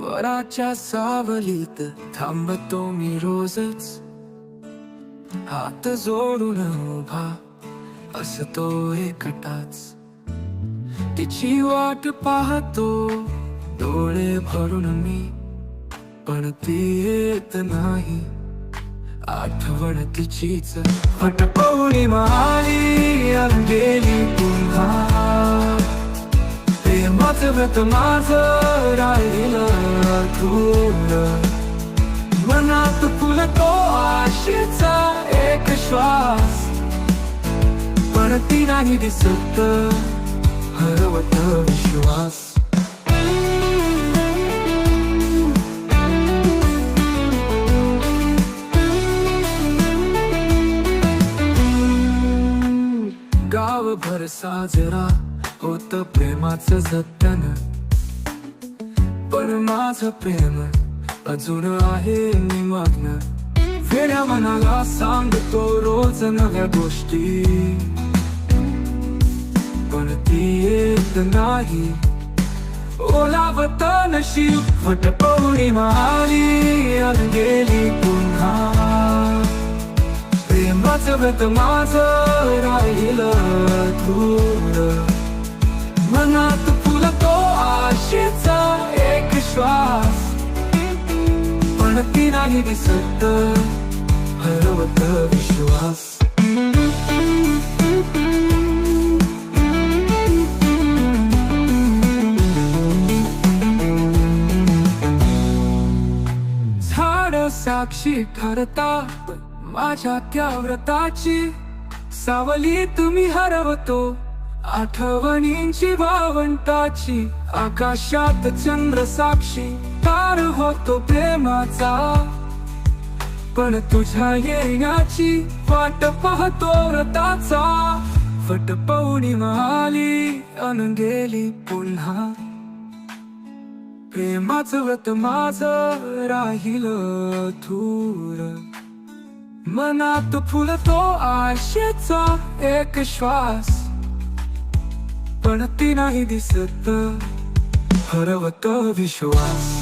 वराच्या सावलीत थांबतो मी रोजच. हात जोडून उभा असतो एकटाच. तिची वाट पाहतो डोळे भरून मी. पण ती येत नाही आठवण तिचीच. पट पौर्णिमा आली गेली पुन्हा. प्रेमात व्रत माझं राहिलं अधूर मनात फुलतो आशेचा एक श्वास पण ती नाही दिसत हरवत विश्वास गावभर साजरा होत प्रेमाचं जतन. पण माझं प्रेम अजून आहे निमग्न. वेड्या मनाला सांगतो रोज नव्या गोष्टी. पण ती येत नाही. ओलावत नशीब फट पौर्णिमा आली अन गेली पुन्हा. प्रेमाचं व्रत माझं राहिलं दूर. दिसत हरवत विश्वास। झाड साक्षी ठरता माझ्या त्या व्रताची सावली तुम्ही हरवतो आठवणींची वावंताची आकाशात चंद्र साक्षी तार होतो प्रेमाचा. पण तुझ्या येण्याची वाट पाहतो रताचा फट पौर्णिमा आली अन गेली पुन्हा. प्रेमाचं व्रत माझं राहिलं थूर मनात फुलतो आशेचा एक श्वास. पण ती नाही दिसत हरवत विश्वास.